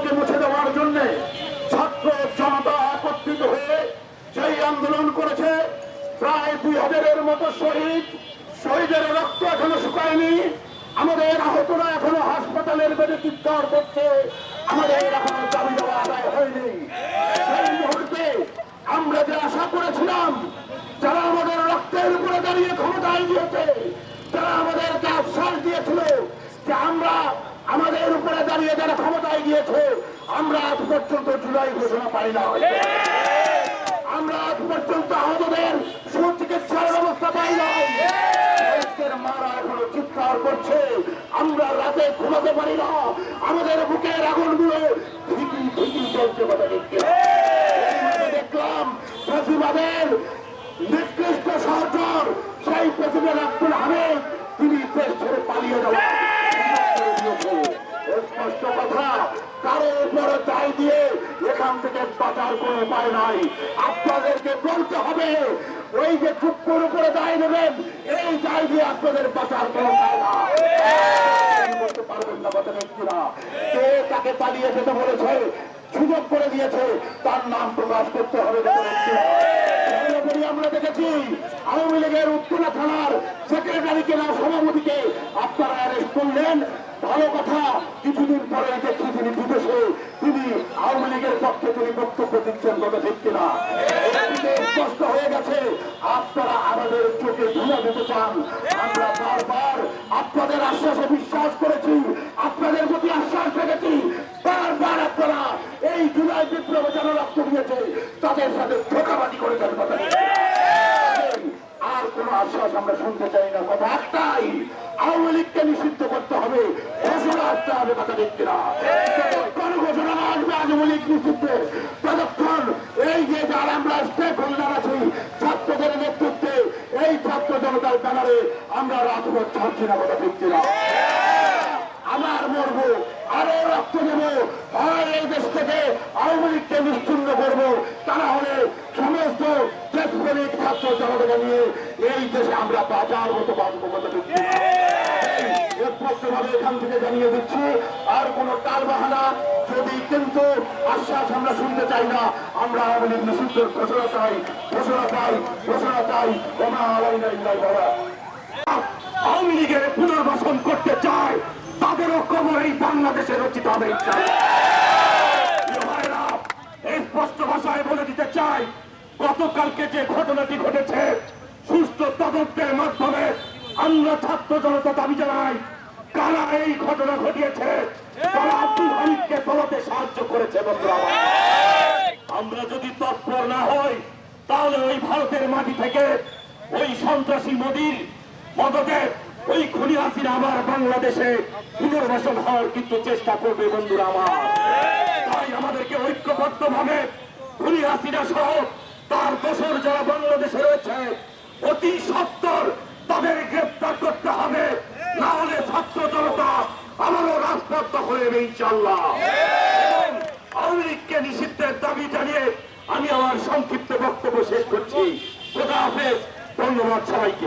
চিহ্নকে মুছে দেওয়ার জন্য ছাত্র জনতা একত্রিত হয়ে যেই আন্দোলন করেছে। প্রায় দুই হাজারের মতো শহীদ, শহীদের রক্ত এখনও শুকায়নি। আমাদের আহতরা এখনও হাসপাতালের বেডে চিৎকার করছে। আমাদের এখনও দাবি দেওয়া আদায় হয়নি সেই মুহূর্তে আমরা যে আশা করেছিলাম যারা আমাদের রক্তের উপরে দাঁড়িয়ে ক্ষমতায় দিয়েছে যারা আমাদেরকে আশ্বাস দিয়েছিল যে আমরা আমাদের দাঁড়িয়ে যারা ক্ষমতায় গিয়েছে, আমরা আজ পর্যন্ত জুলাই ঘোষণা পাই না। আমরা আজ পর্যন্ত আহতদের সুচিকিৎসার ব্যবস্থা পাই শহীদদের মারা এখনও চিৎকার করছে। আমরা রাতে ঘুমাতে পারি না। আমাদের বুকের চলছে কথা দেখলাম সেই প্রেসিডেন্ট আব্দুল হামিদ, তিনি দেশ ছেড়ে পালিয়ে যাওয়া স্পষ্ট কথা কারও উপরে দায় দিয়ে এখান থেকে বাঁচার কোনো উপায় নাই। আপনাদেরকে বলতে হবে, ওই যে চুপ্পুর উপরে দায় নেবেন, এই দায় দিয়ে আপনাদের বাঁচার তাকে পালিয়ে যেতে বলেছে করে দিয়েছে, তার নাম প্রকাশ করতে হবে আমরা দেখেছি থানার সেক্রেটারিকে না সভাপতিকে আপনারা করলেন। ভালো কথা। কিছুদিন পরে দেখি তিনি বিদেশে, তিনি আওয়ামী লীগের পক্ষে তিনি বক্তব্য দিচ্ছেন কথা ঠিক কিনা? স্পষ্ট হয়ে গেছে। আপনারা আমাদের চোখে ধুলা দিতে চান। আমরা বারবার আপনাদের আশ্বাসে বিশ্বাস করেছি, আপনাদের প্রতি আশ্বাস রেখেছি। বারবার আপনারা এই জুলাই বিপ্লবে যারা রক্ত দিয়েছে তাদের সাথে ধোকাবাজি করেছেন কথা ঠিক। আর কোন আশ্বাস আমরা শুনতে চাই না কথা একটাই আওয়ামী নিষিদ্ধ করতে হবে। ঘোষণা আসতে হবে কথা না ঘোষণা আসবে ততক্ষণ এই যে যারা আমরা স্টেক হোল্ডার আছি, ছাত্রদের নেতৃত্বে, এই ছাত্র জনতার ব্যানারে আমরা রাজপথ ছাড়ছি না কথা না আবার মরবো আরও রক্ত দেবো। এই দেশ থেকে আওয়ামী লীগকে নিশ্চিন্ন করব, তারা হলে সমস্ত দেশপ্রেমিক ছাত্র জনতাকে নিয়ে এই দেশে আমরা বাঁচার মতো বাঁচবো কথা দিচ্ছি। স্পষ্টভাবে এখান থেকে জানিয়ে দিচ্ছি আর কোন টাল বাহানা যদি কিন্তু আশ্বাস আমরা শুনতে চাই না আমরা আওয়ামী লীগ নিষিদ্ধ ঘোষণা চাই ঘোষণা চাই ঘোষণা চাই ওমা আলাইনা ইল্লাল বাবা আওয়ামী লীগের পুনর্বাসন করতে চায় তাদেরও কবর এই বাংলাদেশে রচিত হবে স্পষ্ট ভাষায় বলে দিতে চাই গতকালকে যে ঘটনাটি ঘটেছে সুষ্ঠু মাধ্যমে আমরা ছাত্র জনতা দাবি জানাই, কারা এই ঘটনা ঘটিয়েছে? তারা আব্দুল হামিদকে তলাতে সাহায্য করেছে আমরা? যদি তৎপর না হই, তাহলে ওই ভারতের মাটি থেকে ওই সন্ত্রাসী মোদীর মদতে ওই খুনি হাসিনা আবার বাংলাদেশে পুনর্বাসন হওয়ার কিন্তু চেষ্টা করবে, বন্ধুরা আমার। তাই আমাদেরকে ঐক্যবদ্ধ ভাবে খুনি হাসিনা সহ তার দোষর যারা বাংলাদেশে রয়েছে অতি সত্তর তাদের গ্রেপ্তার করতে হবে। না হলে ছাত্র জনতা আমারও রাজপথ হয়ে নেই ইনশাল্লাহ আওয়ামী লীগকে নিষিদ্ধের দাবি জানিয়ে আমি আমার সংক্ষিপ্ত বক্তব্য শেষ করছি। ধন্যবাদ সবাইকে।